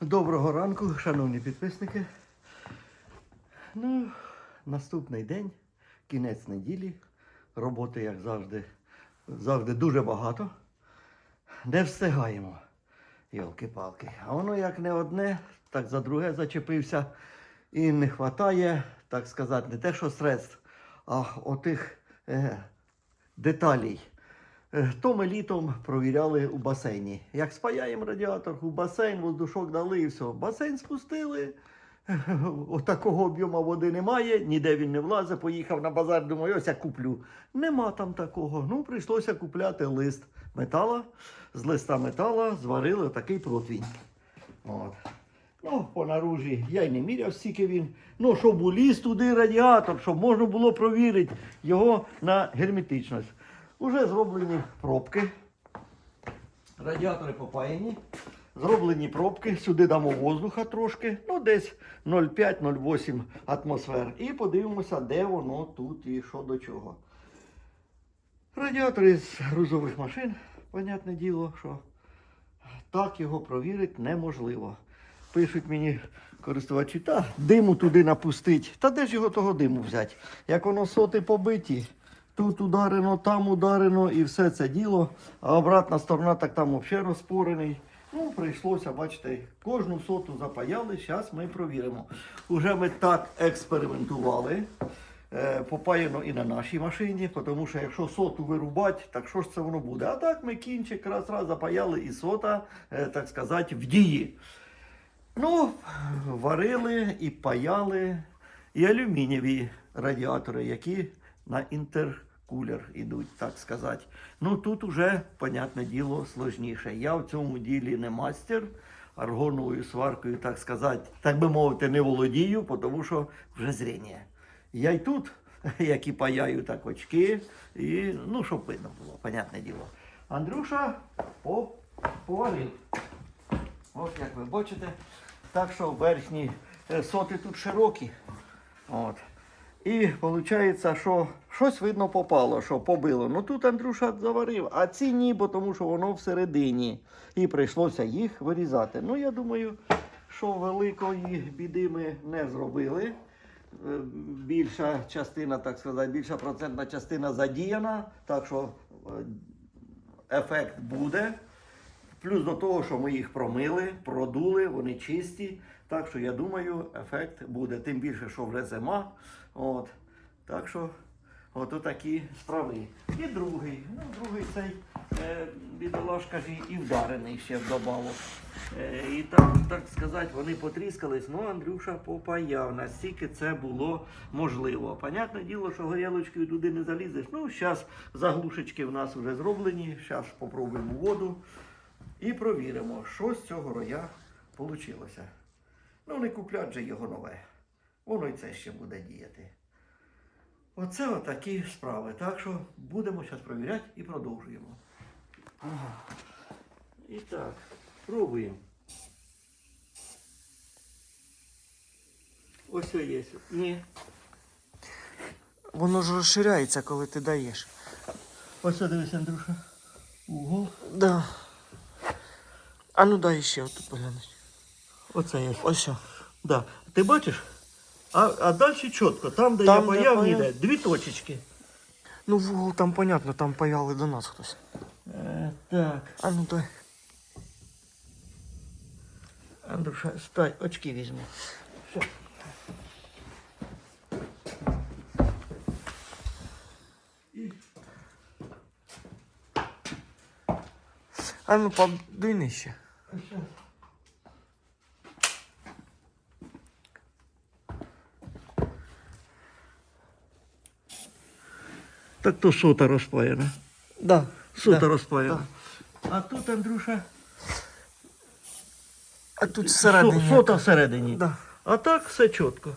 Доброго ранку, шановні підписники. Ну, наступний день, кінець неділі. Роботи, як завжди, завжди дуже багато. Не встигаємо. Йолки-палки. А воно як не одне, так за друге зачепився. І не вистачає, так сказати, не те, що средств, а отих е, деталей. Е, То ми літом провіряли у басейні. Як спаяємо радіатор у басейн, воздушок дали і все. Басейн спустили. От такого об'єму води немає, ніде він не влазить. Поїхав на базар, думаю, ось я куплю. Нема там такого. Ну, прийшлося купляти лист метала. З листа метала зварили такий противень. От. Ну, по наружі я й не міряв, скільки він. Ну, щоб уліз туди радіатор, щоб можна було провірити його на герметичність. Уже зроблені пробки. Радіатори попаяні. Зроблені пробки. Сюди дамо воздуха трошки, ну десь 0,5-0,8 атмосфер. І подивимося, де воно тут і що до чого. Радіатори з грузових машин, понятне діло, що так його провірити неможливо. Пишуть мені користувачі, та диму туди напустить. Та де ж його того диму взяти? Як воно соти побиті, тут ударено, там ударено і все це діло. А обратна сторона так там взагалі розпорений. Ну, прийшлося, бачите, кожну соту запаяли, зараз ми провіримо. Уже ми так експериментували. Е, Попаяно і на нашій машині, тому що якщо соту вирубати, так що ж це воно буде? А так ми кінчик раз раз запаяли і сота, е, так сказати, в дії. Ну, варили і паяли і алюмінієві радіатори, які на інтеркулер ідуть, так сказати. Ну тут уже, понятне діло, сложніше. Я в цьому ділі не мастер, аргоновою сваркою, так сказати, так би мовити, не володію, тому що вже зріння. Я й тут, як і паяю, так очки, і ну, щоб видно було, понятне діло. Андрюша по, поварив. От як ви бачите, так що верхні е, соти тут широкі. От. І виходить, що щось видно попало, що побило. Ну тут Андрюша заварив, а ці ні, бо тому що воно всередині. І прийшлося їх вирізати. Ну, я думаю, що великої біди ми не зробили. Е, Більша частина, так сказати, більша процентна частина задіяна, так що е, ефект буде. Плюс до того, що ми їх промили, продули, вони чисті. Так що я думаю, ефект буде. Тим більше, що вже зима. От. Так що, от такі справи. І другий. Ну, другий цей е, бідолашка ж і- вдарений ще вдобавок. Е, і так, так сказати, вони потріскались, ну Андрюша попаяв, настільки це було можливо. Понятне діло, що горілочкою туди не залізеш. Ну, зараз заглушечки в нас вже зроблені. Зараз спробуємо воду. І провіримо, що з цього роя вийшло. Ну, не куплять же його нове. Воно і це ще буде діяти. Оце отакі справи. Так що будемо зараз провіряти і продовжуємо. Ага. І так, пробуємо. Ось це є. Ні. Воно ж розширяється, коли ти даєш. Ось це дивись, Андрюша. Угол. Да. А ну дай ще отут поглянуть. Оце є. Ось. що. Да. Ти бачиш? А, а далі чітко, там, де Там, я де паяв, паяв. ніде, дві точечки. Ну вугол там понятно, там паяли до нас хтось. Е, так, А ну дай. Андрюша, стай, очки візьми. Все. А ну подуй нижче. Так то сота розпаяна. Да. Сота да, розпаяна. А тут, Андрюша, А тут со- всередині. сота всередині. Да. А так все чітко.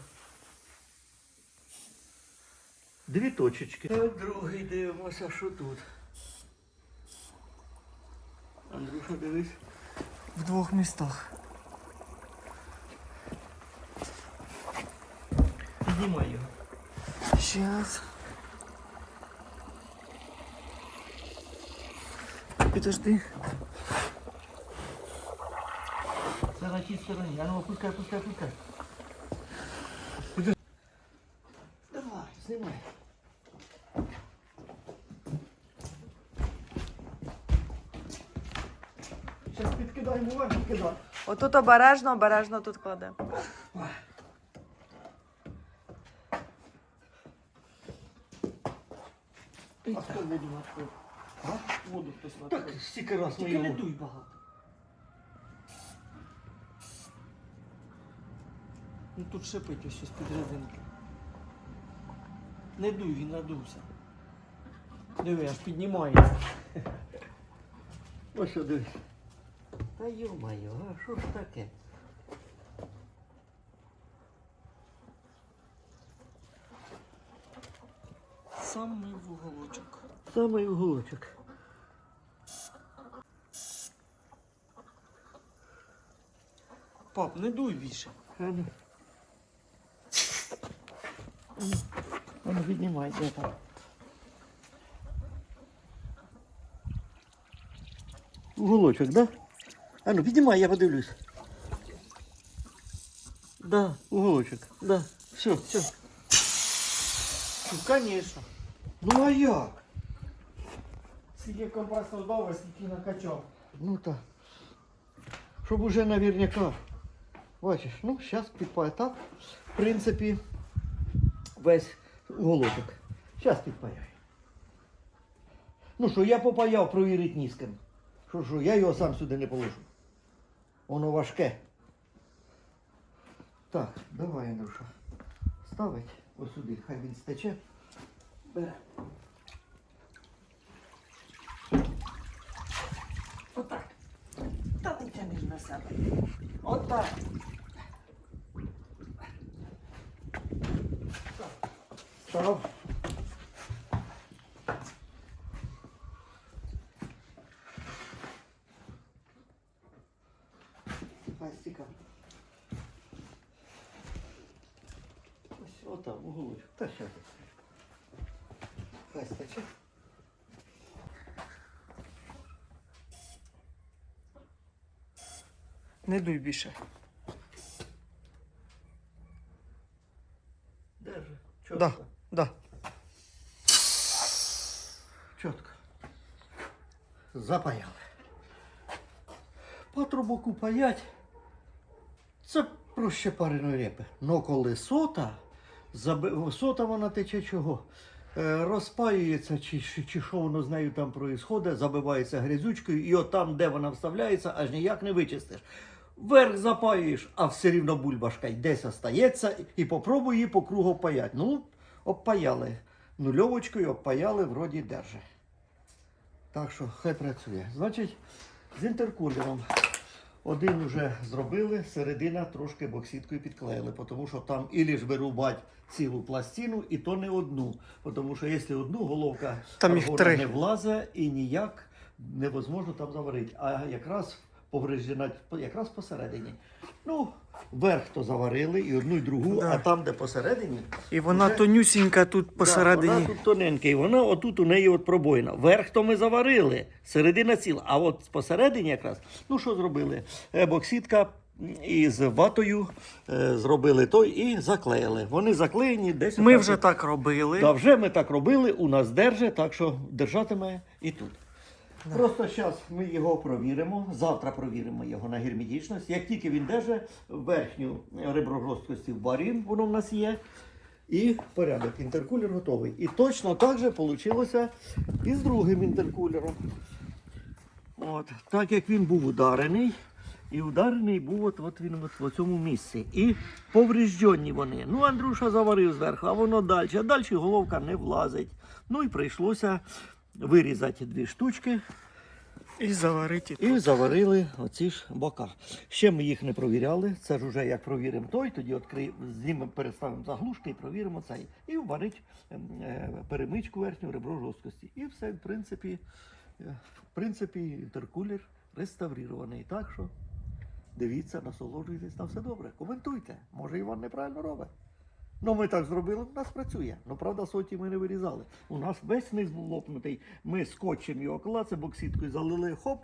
Дві точечки. Так, другий дивимося, що тут. Андрюша, дивись. В двох містах. Піднімай його. Щас. Підожди. Це на тій стороні. А ну опускай, опускай, опускай. Давай, знімай. Зараз підкидаємо вверх, підкидай. Отут обережно, обережно тут кладе. А хто воду накрив? А? Воду хтось Так, накрив. стільки раз ми Тільки не його... дуй багато. Ну тут шипить ось з-під резинки. Не дуй, він надувся. Диви, аж піднімається. Ось що дивись. Та йо-моє, а що ж таке? Самий вуголочок. Самий уголочок. Пап, не дуй більше. А ну. А ну піднімай, де там. Уголочок, да? А ну піднімай, я подивлюсь. Да, уголочок, да. Все, все. Ну, звісно. Ну а як? Скільки компресор а скільки накачав. Ну так. Щоб уже наверняка. Бачиш, ну зараз підпаю. Так, в принципі, весь уголочок. Зараз підпаяю. Ну що, я попаяв провірити ні. Що, що, я його сам сюди не положу. Воно важке. Так, давай, Андрюша. Ставить ось сюди, хай він стече. Бере. Отак. Та не тянеш на себе. Отак. Став. Стіка. Ось отам, уголочок. Та ще. Хай стаче. Не дуй більше. Держи. Чітко. Да, да. Чітко. Запаяли. Патрубок паять. Це проще пареної репи. Но коли сота, заби... сота вона тече чого? Е, розпаюється, чи, чи, чи що воно з нею там проїсходить, забивається грязючкою, і от там, де вона вставляється, аж ніяк не вичистиш. Вверх запаюєш, а все рівно бульбашка десь остається, і попробуй її по кругу паять. Ну, обпаяли. Нульовочкою обпаяли, вроді держи. Так що хай працює. Значить, з інтеркулером. Один вже зробили, середина трошки боксіткою підклеїли, тому що там ілі ж вирубать цілу пластину, і то не одну. Тому що якщо одну головка Там їх три. не влазе і ніяк невозможно там заварити. А якраз повреждена якраз посередині. Ну, верх то заварили, і одну, і другу, Да. а там, де посередині, І вона Вже- тонюсінька тут Да, посередині. вона тут тоненька, і вона отут у неї от пробоїна. Верх то ми заварили, середина ціла. А от посередині якраз, ну що зробили? Е, Боксітка із ватою е, зробили той і заклеїли. Вони заклеєні десь. Ми вже так робили. Да, вже ми так робили, у нас держить, так що держатиме і тут. Просто зараз ми його провіримо. Завтра провіримо його на герметичність. Як тільки він держить, верхню ребро жорсткості в барін, воно в нас є. І порядок, інтеркулер готовий. І точно так же вийшло і з другим інтеркулером. От, так як він був ударений, і ударений був от, от він от в цьому місці. І повреждені вони. Ну, Андрюша заварив зверху, а воно далі. А далі головка не влазить. Ну і прийшлося вирізати дві штучки І заварити. і заварили оці ж бока. Ще ми їх не провіряли. Це ж уже як провіримо той, тоді відкриємо, знімемо, переставимо заглушки і провіримо цей. І варить ем, е, перемичку верхню ребро жорсткості. І все, в принципі, е, в принципі, інтеркулер реставрований. Так що дивіться, насолоджуйтесь на все добре. Коментуйте. Може Іван неправильно робить. Ну, ми так зробили, у нас працює. Ну, правда, соті ми не вирізали. У нас весь низ був лопнутий. Ми скотчем його клацем, боксіткою залили, хоп,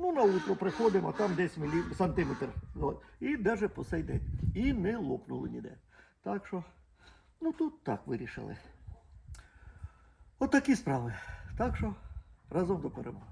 Ну, на утро приходимо, а там десь мілі... сантиметр. От. І навіть по сей день. І не лопнули ніде. Так що, ну тут так вирішили. Отакі справи. Так що разом до перемоги.